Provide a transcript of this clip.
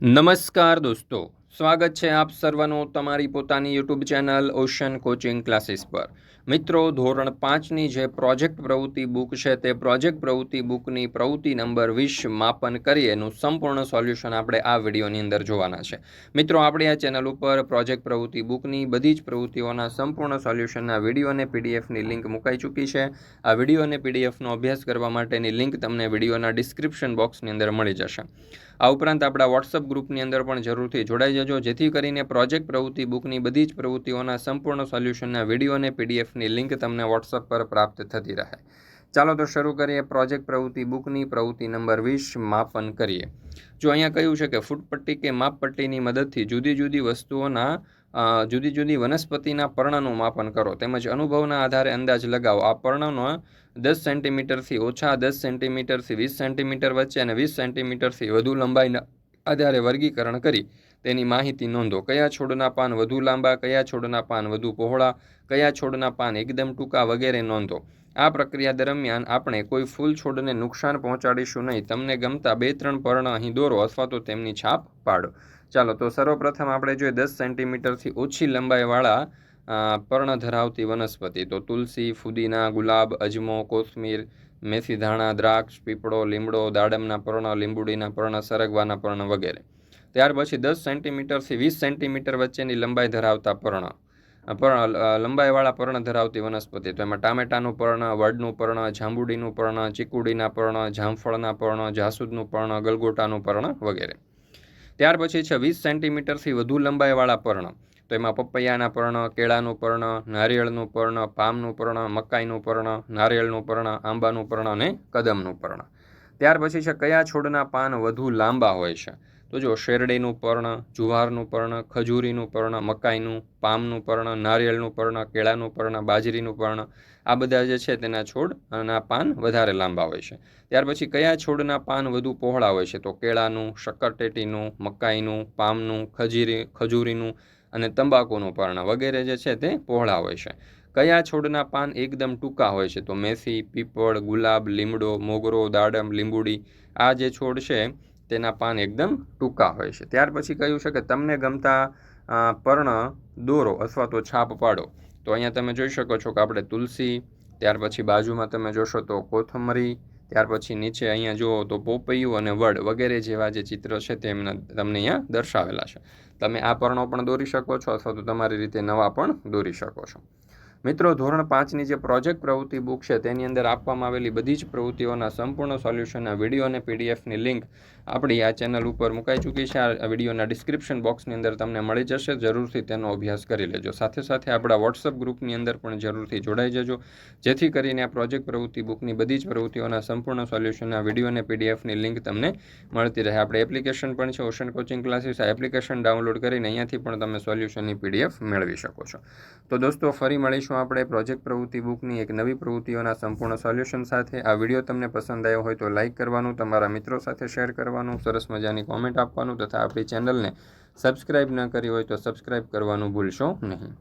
નમસ્કાર દોસ્તો, સ્વાગત છે આપ સર્વનું તમારી પોતાની YouTube channel Ocean Coaching Classes પર. મિત્રો, ધોરણ પાંચની જે પ્રોજેક્ટ પ્રવૃત્તિ બુક છે તે પ્રોજેક્ટ પ્રવૃત્તિ બુકની પ્રવૃત્તિ નંબર વીસ માપન કરી એનું સંપૂર્ણ સોલ્યુશન આપણે આ વિડીયોની અંદર જોવાના છે. મિત્રો, આપણે આ ચેનલ ઉપર પ્રોજેક્ટ પ્રવૃત્તિ બુકની બધી જ પ્રવૃત્તિઓના સંપૂર્ણ સોલ્યુશનના વીડિયો અને પીડીએફની લિંક મુકાઈ ચૂકી છે. આ વીડિયો અને પીડીએફનો અભ્યાસ કરવા માટેની લિંક તમને વિડીયોના ડિસ્ક્રિપ્શન બોક્સની અંદર મળી જશે. આ ઉપરાંત આપણા વોટ્સઅપ ગ્રુપની અંદર પણ જરૂરથી જોડાઈ જજો. જેથી કરીને પ્રોજેક્ટ પ્રવૃત્તિ, બુકની બધી જ પ્રવૃત્તિઓના સંપૂર્ણ સોલ્યુશનના વીડિયો અને પીડીએફની લિંક તમને વોટ્સઅપ પર પ્રાપ્ત થતી રહે. ચાલો તો શરૂ કરીએ પ્રોજેક્ટ પ્રવૃત્તિ, બુકની પ્રવૃત્તિ નંબર વીસ, માપન કરીએ. જો અહીંયા કહ્યું છે કે ફૂટપટ્ટી કે માપપટ્ટીની મદદથી જુદી જુદી વસ્તુઓના જુદી જુદી વનસ્પતિના પર્ણનું માપન કરો. તેમજ અનુભવના આધારે અંદાજ લગાવો. આ પર્ણનો દસ સેન્ટીમીટરથી ઓછા દસ સેન્ટીમીટરથી વીસ સેન્ટીમીટર વચ્ચે અને વીસ સેન્ટીમીટરથી વધુ લંબાઈના આધારે વર્ગીકરણ કરી. તેની માહિતી નોંધો. કયા છોડના પાન વધુ લાંબા, કયા છોડના પાન વધુ પહોળા, કયા છોડના પાન એકદમ ટૂંકા વગેરે નોંધો. આ પ્રક્રિયા દરમિયાન આપણે કોઈ ફૂલ છોડને નુકસાન પહોંચાડીશું નહીં. તમને ગમતા બે ત્રણ પર્ણ અહીં દોરો અથવા તો તેમની છાપ પાડો. ચાલો, તો સર્વપ્રથમ આપણે જોઈએ દસ સેન્ટીમીટરથી ઓછી લંબાઈવાળા પર્ણ ધરાવતી વનસ્પતિ. તો તુલસી, ફુદીના, ગુલાબ, અજમો, કોથમીર મેથી ધાણા દ્રાક્ષ, પીપળો, લીમડો, દાડમના પર્ણ, લીંબુડીના પર્ણ, સરગવાના પર્ણ વગેરે. ત્યાર પછી દસ સેન્ટીમીટરથી વીસ સેન્ટીમીટર વચ્ચેની લંબાઈ ધરાવતા પર્ણ. પર્ણ લંબાઈવાળા પર્ણ ધરાવતી વનસ્પતિ. તો એમાં ટામેટાનું પર્ણ, વડનું પર્ણ, જાંબુડીનું પર્ણ, ચીકુડીના પર્ણ, જામફળના પર્ણ, જાસૂદનું પર્ણ, ગલગોટાનું પર્ણ વગેરે. ત્યાર પછી છે વીસ સેન્ટીમીટરથી વધુ લંબાઈવાળા પર્ણ. તો એમાં પપૈયાના પર્ણ, કેળાનું પર્ણ, નારિયેળનું પર્ણ, પામનું પર્ણ, મકાઈનું પર્ણ, નારિયેળનું પર્ણ, આંબાનું પર્ણ અને કદમનું પર્ણ. ત્યાર પછી છે કયા છોડના પાન વધુ લાંબા હોય છે? તો જો શેરડીનું પર્ણ, જુવારનું પર્ણ, ખજૂરીનું પર્ણ, મકાઈનું, પામનું પર્ણ, નારિયેળનું પર્ણ, કેળાનું પર્ણ, બાજરીનું પર્ણ, આ બધા જે છે તેના છોડ ના પાન વધારે લાંબા હોય છે. ત્યાર પછી કયા છોડના પાન વધુ પહોળા હોય છે? તો કેળાનું શક્કરટેટીનું મકાઈનું, પામનું, ખજીરી, ખજૂરીનું અને તંબાકુનું પર્ણ વગેરે જે છે તે પહોળા હોય છે. કયા છોડના પાન એકદમ ટૂંકા હોય છે? તો મેથી, પીપળ, ગુલાબ, લીમડો, મોગરો, દાડમ, લીંબુડી, આ જે છોડ છે તેના પાન એકદમ ટૂંકા હોય છે. ત્યાર પછી કહ્યું છે કે તમને ગમતા પર્ણ દોરો અથવા તો છાપ પાડો. તો અહીંયા તમે જોઈ શકો છો કે આપણે તુલસી, ત્યાર પછી બાજુમાં તમે જોશો તો કોથમરી, ત્યાર પછી નીચે અહીંયા જુઓ તો પોપૈયું અને વડ વગેરે જેવા જે ચિત્ર છે તેમને તમને અહીંયા દર્શાવેલા છે. તમે આ પર્ણો પણ દોરી શકો છો અથવા તો તમારી રીતે નવા પણ દોરી શકો છો. મિત્રો, ધોરણ પાંચની જે પ્રોજેક્ટ પ્રવૃત્તિ બુક છે, તેની અંદર આપવામાં આવેલી બધી જ પ્રવૃત્તિઓના સંપૂર્ણ સોલ્યુશનના વીડિયો અને પીડીએફની લિંક આપણી આ ચેનલ ઉપર મુકાઈ ચૂકી છે. આ વિડીયોના ડિસ્ક્રિપ્શન બોક્સની અંદર તમને મળી જશે. જરૂરથી તેનો અભ્યાસ કરી લેજો. સાથે સાથે આપણા વોટ્સઅપ ગ્રુપની અંદર પણ જરૂરથી જોડાઈ જજો. જેથી કરીને આ પ્રોજેક્ટ પ્રવૃત્તિ બુકની બધી જ પ્રવૃત્તિઓના સંપૂર્ણ સોલ્યુશનના વીડિયો અને પીડીએફની લિંક તમને મળતી રહે. આપણે એપ્લિકેશન પણ છે, ઓશન કોચિંગ ક્લાસીસ. આ એપ્લિકેશન ડાઉનલોડ કરીને અહીંયાથી પણ તમે સોલ્યુશનની પીડીએફ મેળવી શકો છો. તો દોસ્તો, ફરી મળીશું આપણે પ્રોજેક્ટ પ્રવૃત્તિ બુકની એક નવી પ્રવૃત્તિઓના સંપૂર્ણ સોલ્યુશન સાથે આ વીડિયો તમને પસંદ આવ્યો હોય તો લાઇક કરવાનું, તમારા મિત્રો સાથે શેર કરવાનું, સરસ મજાની કોમેન્ટ આપવાનું તથા આપણી ચેનલને સબસ્ક્રાઇબ ન કરી હોય તો સબસ્ક્રાઇબ કરવાનું ભૂલશો નહીં.